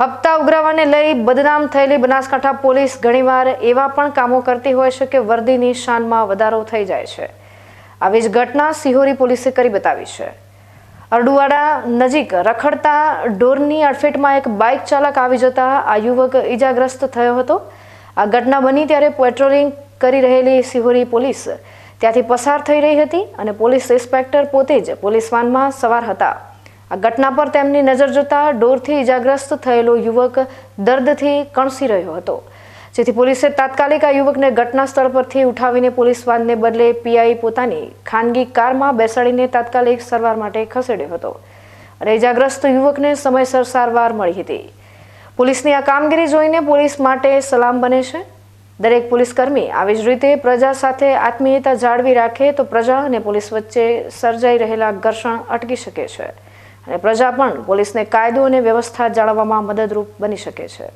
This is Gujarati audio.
હપ્તા ઉઘરાવાને લઈ બદનામ થયેલી બનાસકાંઠા પોલીસ ઘણીવાર એવા પણ કામો કરતી હોય છે કે વર્દીની શાનમાં વધારો થઈ જાય છે. આવી જ ઘટના સિહોરી પોલીસે કરી બતાવી છે. અરડુવાડા નજીક રખડતા ઢોરની અડફેટમાં એક બાઇક ચાલક આવી જતા આ યુવક ઈજાગ્રસ્ત થયો હતો. આ ઘટના બની ત્યારે પેટ્રોલિંગ કરી રહેલી સિહોરી પોલીસ ત્યાંથી પસાર થઈ રહી હતી અને પોલીસ ઇન્સ્પેક્ટર પોતે જ પોલીસ વાનમાં સવાર હતા. આ ઘટના પર તેમની નજર જતા ડોરથી ઈજાગ્રસ્ત થયેલો યુવક દર્દથી કણસી રહ્યો હતો. જેથી પોલીસે તાત્કાલિક આ યુવકને ઘટના સ્થળ પરથી ઉઠાવીને પોલીસ વાનને બદલે પીઆઈ પોતાની ખાનગી કારમાં બેસાડીને તાત્કાલિક સારવાર માટે ખસેડ્યો હતો. અને ઈજાગ્રસ્ત યુવકને સમયસર સારવાર મળી હતી. પોલીસની આ કામગીરી જોઈને પોલીસ માટે સલામ બને છે. દરેક પોલીસકર્મી આવી જ રીતે પ્રજા સાથે આત્મીયતા જાળવી રાખે તો પ્રજા અને પોલીસ વચ્ચે સર્જાઈ રહેલા ઘર્ષણ અટકી શકે છે. અને પ્રજા પણ પોલીસને કાયદો અને વ્યવસ્થા જાળવવામાં મદદરૂપ બની શકે છે.